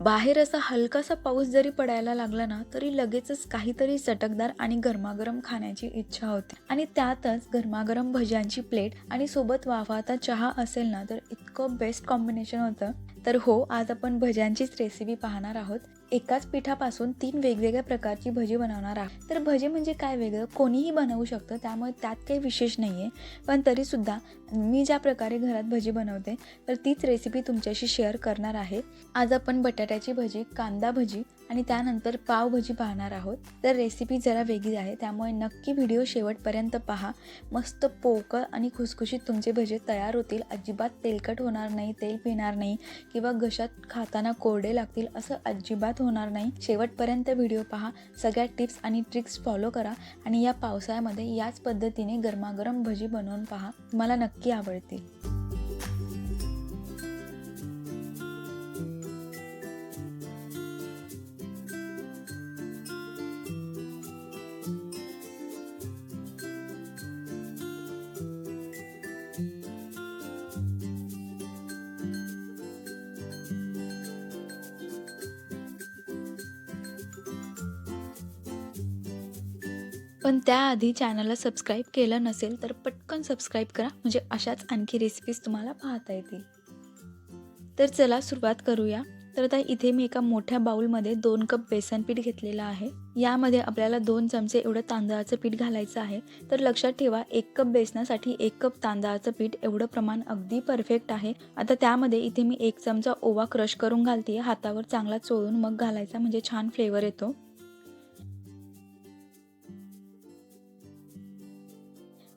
बाहेर असा हलकासा पाऊस जरी पडायला लागला ना तरी लगेचच काहीतरी चटकदार आणि गरमागरम खाण्याची इच्छा होती. आणि त्यातच गरमागरम भज्यांची प्लेट आणि सोबत वाफाता चहा असेल ना तर इतकं बेस्ट कॉम्बिनेशन होतं. तर हो आज आपण भज्यांचीच रेसिपी पाहणार आहोत. एकाच पिठापासून तीन वेगवेगळ्या प्रकारची भजी बनवणार आहोत. तर भजी म्हणजे काय वेगळं? कोणीही बनवू शकतं त्यामुळे त्यात काही विशेष नाही आहे पण तरीसुद्धा मी ज्या प्रकारे घरात भजी बनवते तर तीच रेसिपी तुमच्याशी शेअर करणार आहे. आज आपण बटाट्याची भजी कांदा भजी आणि त्यानंतर पावभजी पाहणार आहोत. तर रेसिपी जरा वेगळी आहे त्यामुळे नक्की व्हिडिओ शेवटपर्यंत पहा. मस्त पोकळ आणि खुसखुशीत तुमचे भजे तयार होतील. अजिबात तेलकट होणार नाही तेल पिणार नाही किंवा घशात खाताना कोरडे लागतील असं अजिबात होणार नाही. शेवटपर्यंत व्हिडिओ पहा. सगळ्या टिप्स आणि ट्रिक्स फॉलो करा आणि या पावसाळ्यामध्ये याच पद्धतीने गरमागरम भजी बनवून पहा. तुम्हाला नक्की आवडतील. पण त्याआधी चॅनलला सबस्क्राईब केलं नसेल तर पटकन सबस्क्राईब करा. म्हणजे अशाच आणखी रेसिपीज तुम्हाला पाहता येतील. तर चला सुरुवात करूया. तर आता इथे मी एका मोठ्या बाउलमध्ये दोन कप बेसन पीठ घेतलेलं आहे. यामध्ये आपल्याला दोन चमचे एवढं तांदळाचं पीठ घालायचं आहे. तर लक्षात ठेवा एक कप बेसनासाठी एक कप तांदळाचं पीठ एवढं प्रमाण अगदी परफेक्ट आहे. आता त्यामध्ये इथे मी एक चमचा ओवा क्रश करून घालते. हातावर चांगला चोळून मग घालायचा. म्हणजे छान फ्लेवर येतो.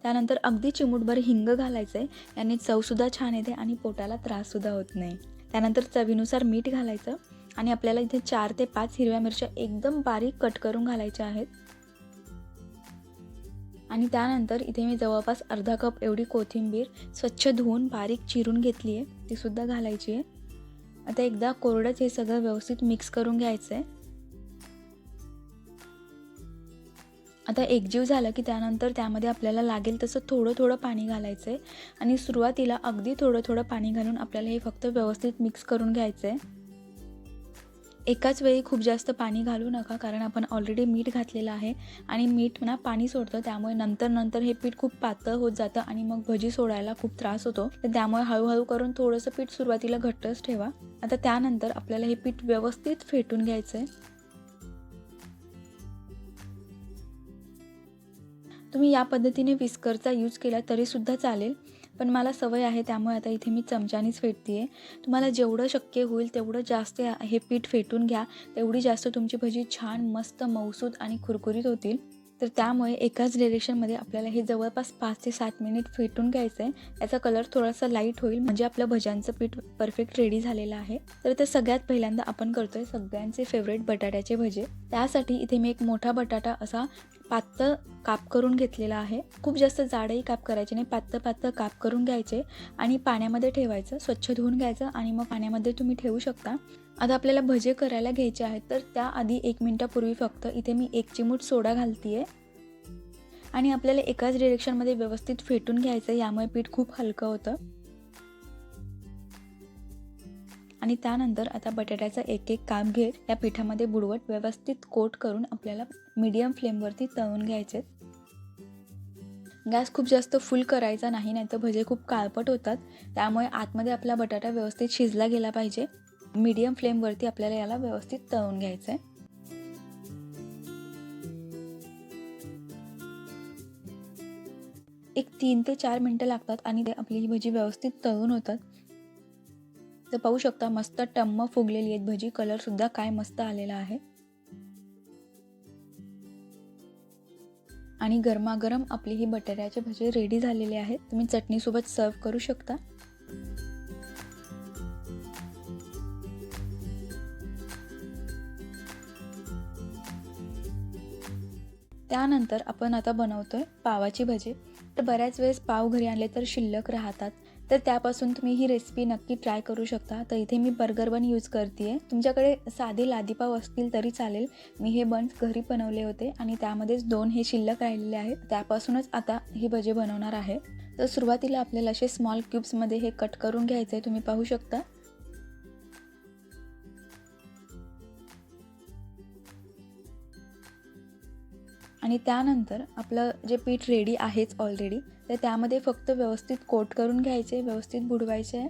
त्यानंतर अगदी चिमूटभर हिंग घालायचं आहे याने चवसुद्धा छान येते आणि पोटाला त्राससुद्धा होत नाही. त्यानंतर चवीनुसार मीठ घालायचं आणि आपल्याला इथे चार ते पाच हिरव्या मिरच्या एकदम बारीक कट करून घालायच्या आहेत. आणि त्यानंतर इथे मी जवळपास अर्धा कप एवढी कोथिंबीर स्वच्छ धुवून बारीक चिरून घेतली आहे तीसुद्धा घालायची आहे आता एकदा कोरडंच हे सगळं व्यवस्थित मिक्स करून घ्यायचं आहे आता एकजीव झालं की त्यानंतर त्यामध्ये आपल्याला लागेल तसं थोडं थोडं पाणी घालायचं आहे आणि सुरुवातीला अगदी थोडं थोडं पाणी घालून आपल्याला हे फक्त व्यवस्थित मिक्स करून घ्यायचं आहे एकाच वेळी खूप जास्त पाणी घालू नका कारण आपण ऑलरेडी मीठ घातलेलं आहे आणि मीठ ना पाणी सोडतं त्यामुळे नंतर नंतर हे पीठ खूप पातळ होत जातं आणि मग भजी सोडायला खूप त्रास होतो. तर त्यामुळे हळूहळू करून थोडंसं पीठ सुरुवातीला घट्टच ठेवा. आता त्यानंतर आपल्याला हे पीठ व्यवस्थित फेटून घ्यायचं आहे तुम्ही या पद्धतीने विस्करचा यूज केला तरीसुद्धा चालेल. पण मला सवय आहे त्यामुळे आता इथे मी चमच्यानीच फेटते आहे तुम्हाला जेवढं शक्य होईल तेवढं जास्त हे पीठ फेटून घ्या. तेवढी जास्त तुमची भजी छान मस्त मौसूद आणि खुरखुरीत होतील. तर त्यामुळे एकाच डिरेक्शनमध्ये आपल्याला हे जवळपास पाच ते सात मिनिट फेटून घ्यायचं आहे याचा कलर थोडासा लाइट होईल. म्हणजे आपलं भज्यांचं पीठ परफेक्ट रेडी झालेलं आहे. तर ते सगळ्यात पहिल्यांदा आपण करतोय सगळ्यांचे फेवरेट बटाट्याचे भजे. त्यासाठी इथे मी एक मोठा बटाटा असा पातळ काप करून घेतलेला आहे. खूप जास्त जाडही काप करायचे नाही. पातळ पातळ काप करून घ्यायचे आणि पाण्यामध्ये ठेवायचं. स्वच्छ धुवून घ्यायचं आणि मग पाण्यामध्ये तुम्ही ठेवू शकता. आता आपल्याला भजे करायला घ्यायचे आहेत तर त्याआधी एक मिनटापूर्वी फक्त इथे मी एक चिमूट सोडा घालते आहे आणि आपल्याला एकाच डिरेक्शनमध्ये व्यवस्थित फेटून घ्यायचं यामुळे पीठ खूप हलकं होतं. आणि त्यानंतर आता बटाट्याचा एक एक काप घेत या पिठामध्ये बुडवट व्यवस्थित कोट करून आपल्याला मीडियम फ्लेमवरती तळून घ्यायचे. गॅस खूप जास्त फुल करायचा नाही नाहीतर भजे खूप काळपट होतात. त्यामुळे आतमध्ये आपला बटाटा व्यवस्थित शिजला गेला पाहिजे. मीडियम फ्लेमवरती आपल्याला याला व्यवस्थित तळून घ्यायचं आहे एक तीन ते चार मिनटं लागतात आणि ते आपली ही भजी व्यवस्थित तळून होतात. तर पाहू शकता मस्त टम्म फुगलेली आहेत भजी कलरसुद्धा काय मस्त आलेला आहे. आणि गरमागरम आपली ही बटाट्याचे भजी रेडी झालेले आहेत तुम्ही चटणीसोबत सर्व करू शकता. त्यानंतर आपण आता बनवतो आहे पावाची भजी. तर बऱ्याच वेळेस पाव घरी आणले तर शिल्लक राहतात. तर त्यापासून तुम्ही ही रेसिपी नक्की ट्राय करू शकता. तर इथे मी बर्गर बन यूज करते आहे तुमच्याकडे साधे लादीपाव असतील तरी चालेल. मी हे बन्स घरी बनवले होते आणि त्यामध्येच दोन हे शिल्लक राहिलेले आहेत. त्यापासूनच आता ही भजी बनवणार आहे. तर सुरुवातीला आपल्याला असे स्मॉल क्यूब्समध्ये हे कट करून घ्यायचं आहे तुम्ही पाहू शकता. आणि त्यानंतर आपलं जे पीठ रेडी आहेच ऑलरेडी तर त्यामध्ये फक्त व्यवस्थित कोट करून घ्यायचे व्यवस्थित बुडवायचे आहे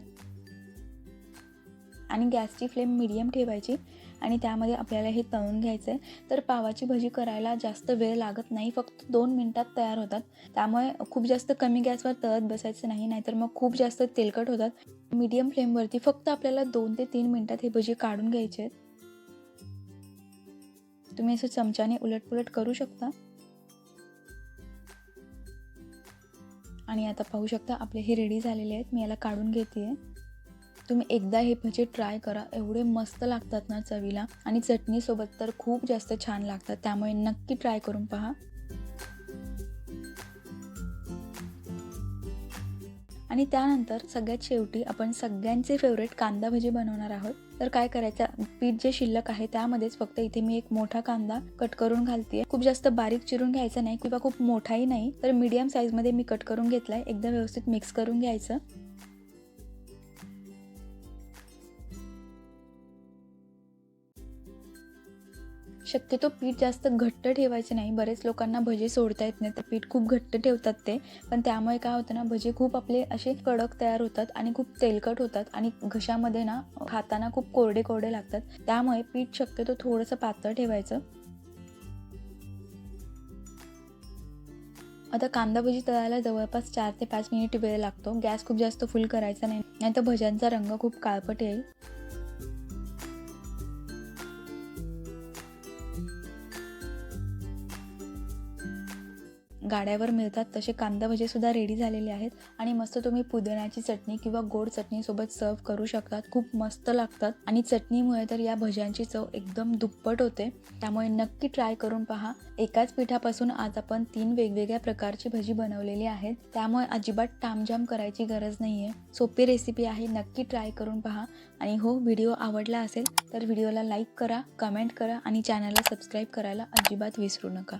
आणि गॅसची फ्लेम मिडियम ठेवायची आणि त्यामध्ये आपल्याला हे तळून घ्यायचं आहे तर पावाची भजी करायला जास्त वेळ लागत नाही फक्त दोन मिनटात तयार होतात. त्यामुळे खूप जास्त कमी गॅसवर तळत बसायचं नाही नाहीतर मग खूप जास्त तेलकट होतात. मीडियम फ्लेमवरती फक्त आपल्याला दोन ते तीन मिनटात हे भजी काढून घ्यायचे आहेत. तुम्ही असं चमच्याने उलटपुलट करू शकता. आणि आता पाहू शकता आपले हे रेडी झालेले आहेत. मी याला काढून घेते आहे तुम्ही एकदा हे भजे ट्राय करा. एवढे मस्त लागतात ना चवीला. आणि चटणीसोबत तर खूप जास्त छान लागतात. त्यामुळे नक्की ट्राय करून पहा. आणि त्यानंतर सगळ्यात शेवटी आपण सगळ्यांचे फेवरेट कांदा भजी बनवणार आहोत. तर काय करायचं? पीठ जे शिल्लक आहे त्यामध्येच फक्त इथे मी एक मोठा कांदा कट करून घालते खूप जास्त बारीक चिरून घ्यायचा नाही किंवा खूप मोठाही नाही तर मीडियम साईजमध्ये मी कट करून घेतलाय. एकदा व्यवस्थित मिक्स करून घ्यायचं. शक्यतो पीठ जास्त घट्ट ठेवायचे नाही. बरेच लोकांना भजे सोडता येत नाही तर पीठ खूप घट्ट ठेवतात ते. पण त्यामुळे काय होतं ना भजे खूप आपले असे कडक तयार होतात आणि खूप तेलकट होतात आणि घशामध्ये ना खाताना खूप कोरडे कोरडे लागतात. त्यामुळे पीठ शक्यतो थोडंसं पातळ ठेवायचं. आता कांदा भजी तळायला जवळपास चार ते पाच मिनिट वेळ लागतो. गॅस खूप जास्त फुल करायचा नाही. नाही तर भज्यांचा रंग खूप काळपट येईल. गाड्यावर मिळतात तसे कांदा भजेसुद्धा रेडी झालेले आहेत. आणि मस्त तुम्ही पुदिन्याची चटणी किंवा गोड चटणीसोबत सर्व करू शकतात. खूप मस्त लागतात. आणि चटणीमुळे तर या भज्यांची चव एकदम दुप्पट होते. त्यामुळे नक्की ट्राय करून पहा. एकाच पिठापासून आज आपण तीन वेगवेगळ्या प्रकारची भजी बनवलेली आहेत. त्यामुळे अजिबात टामजाम करायची गरज नाही आहे सोपी रेसिपी आहे. नक्की ट्राय करून पहा. आणि हो व्हिडिओ आवडला असेल तर व्हिडिओला लाईक करा कमेंट करा आणि चॅनलला सबस्क्राईब करायला अजिबात विसरू नका.